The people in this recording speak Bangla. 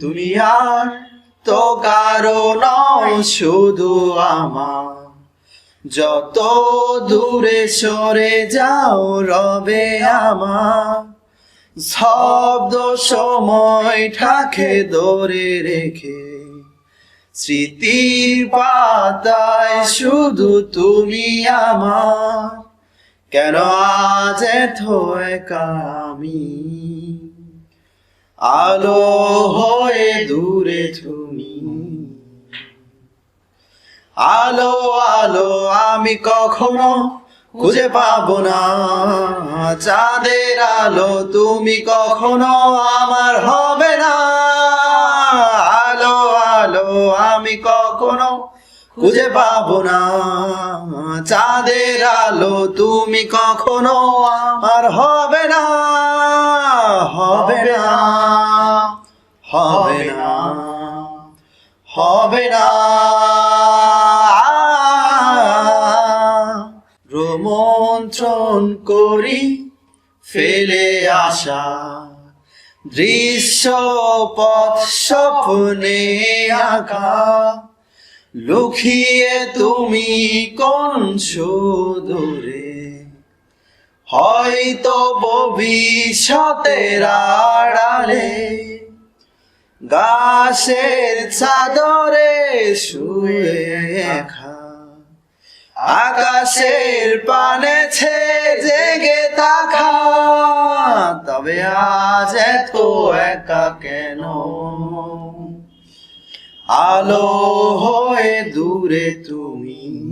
তুমি আর তো শুধু আমার। যত দূরে সরে যাও, রবে আমার। শব্দ সময়টাকে ধরে রেখে। স্মৃতির পাতায় শুধু তুমি আমার। কেন আজ এত একা আলো হয়ে দূরে তুমি। আলো আলো, আমি কখনো খুঁজে পাবো না। চাঁদের আলো, তুমি কখনো আমার হবে না। আলো আলো, আমি কখনো খুঁজে পাবো না। চাঁদের আলো, তুমি কখনো আমার হবে না। হবে না হবে না হবে না। রোমন্ত্রণ করি ফেলে আসা দৃশ্য পথ স্বপ্নে আঁকা। লুকিয়ে তুমি কোন সুদূরে হয়তো ভবিষ্যতের আড়ালে গাছের চাদরে শুয়ে একা, আকাশের পানে ছে জেগে থাকা তবে আজ এত একা কেন? আলো হয়ে দূরে তুমি